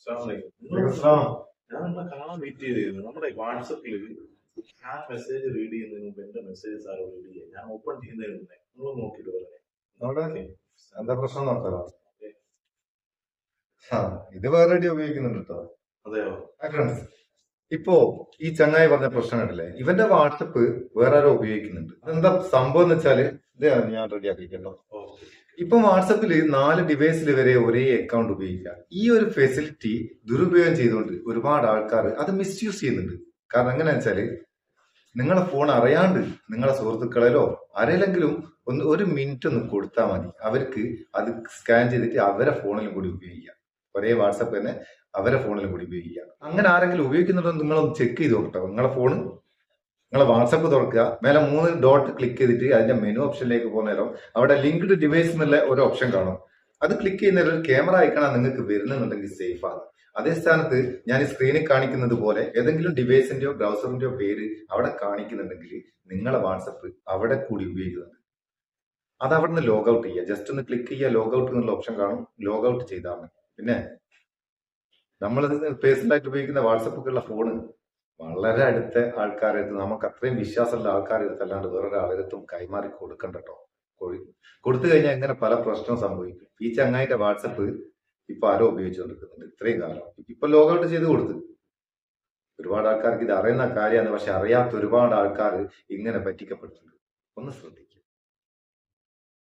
അസ്സലാമലൈക്കും. ഞാൻ നമ്മളെ കാണാൻ വെയിറ്റ് ചെയ്തിരുന്നു. നമ്മുടെ വാട്സപ്പിൽ ഞാൻ മെസ്സേജ് റീഡ് ചെയ്യുന്നതിന് മുമ്പ് എന്റെ മെസ്സേജ് സാർ റീഡ് ചെയ്യാം ഞാൻ ഓപ്പൺ ചെയ്യുന്നതിന് മുന്നേ നിങ്ങൾ നോക്കിയിട്ട് പറഞ്ഞേ എന്താ പ്രശ്നം നോക്കാലോ? ഇത് വേറെ ഉപയോഗിക്കുന്നുണ്ട് കേട്ടോ. അതെയോ? ഇപ്പോ ഈ ചങ്ങായി പറഞ്ഞ പ്രശ്നം കണ്ടില്ലേ? ഇവന്റെ വാട്സപ്പ് വേറെ ആരോ ഉപയോഗിക്കുന്നുണ്ട്. അതെന്താ സംഭവം എന്ന് വെച്ചാൽ ഇത് ഞാൻ റെഡി ആക്കിക്കല്ലോ ഓക്കെ ഇപ്പൊ വാട്സപ്പിൽ നാല് ഡിവൈസിൽ വരെ ഒരേ അക്കൗണ്ട് ഉപയോഗിക്കുക. ഈ ഒരു ഫെസിലിറ്റി ദുരുപയോഗം ചെയ്തുകൊണ്ട് ഒരുപാട് ആൾക്കാർ അത് മിസ്യൂസ് ചെയ്യുന്നുണ്ട്. കാരണം എങ്ങനെയാ വെച്ചാൽ നിങ്ങളെ ഫോൺ അറിയാണ്ട് നിങ്ങളെ സുഹൃത്തുക്കളിലോ ആരെങ്കിലും ഒന്ന് ഒരു മിനിറ്റ് ഒന്ന് കൊടുത്താൽ മതി. അവർക്ക് അത് സ്കാൻ ചെയ്തിട്ട് അവരെ ഫോണിലും കൂടി ഉപയോഗിക്കാം. ഒരേ വാട്സപ്പ് തന്നെ അവരെ ഫോണിലും കൂടി ഉപയോഗിക്കാം. അങ്ങനെ ആരെങ്കിലും ഉപയോഗിക്കുന്നുണ്ടോ നിങ്ങളൊന്ന് ചെക്ക് ചെയ്ത് നോക്കട്ടോ. നിങ്ങളെ ഫോൺ നിങ്ങളെ വാട്സപ്പ് തുറക്കുക. മേലെ മൂന്ന് ഡോട്ട് ക്ലിക്ക് ചെയ്തിട്ട് അതിന്റെ മെനു ഓപ്ഷനിലേക്ക് പോകുന്ന നേരം അവിടെ ലിങ്ക്ഡ് ഡിവൈസ് എന്നുള്ള ഒരു ഓപ്ഷൻ കാണും. അത് ക്ലിക്ക് ചെയ്യുന്ന ഒരു ക്യാമറ ഐക്കണാണ് നിങ്ങൾക്ക് വരുന്നുണ്ടെങ്കിൽ സേഫ് ആണ്. അതേ സ്ഥാനത്ത് ഞാൻ ഈ സ്ക്രീനിൽ കാണിക്കുന്നത് പോലെ ഏതെങ്കിലും ഡിവൈസിന്റെയോ ബ്രൗസറിന്റെയോ പേര് അവിടെ കാണിക്കുന്നുണ്ടെങ്കിൽ നിങ്ങളെ വാട്സപ്പ് അവിടെ കൂടി ഉപയോഗിക്കുന്നുണ്ട്. അത് അവിടെ നിന്ന് ലോഗ് ഔട്ട് ചെയ്യുക. ജസ്റ്റ് ഒന്ന് ക്ലിക്ക് ചെയ്യുക ലോഗ് ഔട്ട് എന്നുള്ള ഓപ്ഷൻ കാണും. ലോഗ് ഔട്ട് ചെയ്താൽ മതി. പിന്നെ നമ്മൾ പേഴ്സണൽ ആയിട്ട് ഉപയോഗിക്കുന്ന വാട്സപ്പൊക്കെയുള്ള ഫോണ് വളരെ അടുത്ത ആൾക്കാരെടുത്ത് നമുക്ക് അത്രയും വിശ്വാസമുള്ള ആൾക്കാരെടുത്ത് അല്ലാണ്ട് വേറൊരാളെടുത്തും കൈമാറി കൊടുക്കണ്ട കേട്ടോ കൊഴി- കൊടുത്തു കഴിഞ്ഞാൽ ഇങ്ങനെ പല പ്രശ്നവും സംഭവിക്കും. ഈ ചങ്ങായിന്റെ വാട്സപ്പ് ഇപ്പൊ ആരോ ഉപയോഗിച്ചുകൊണ്ടിരിക്കുന്നുണ്ട്. ഇത്രയും കാലം. ഇപ്പൊ ലോഗ് ചെയ്ത് കൊടുത്തു. ഒരുപാട് ആൾക്കാർക്ക് ഇത് അറിയുന്ന കാര്യമാണ്. പക്ഷെ അറിയാത്ത ഒരുപാട് ആൾക്കാർ ഇങ്ങനെ പറ്റിക്കപ്പെട്ടിട്ടുണ്ട്. ഒന്ന് ശ്രദ്ധിക്കും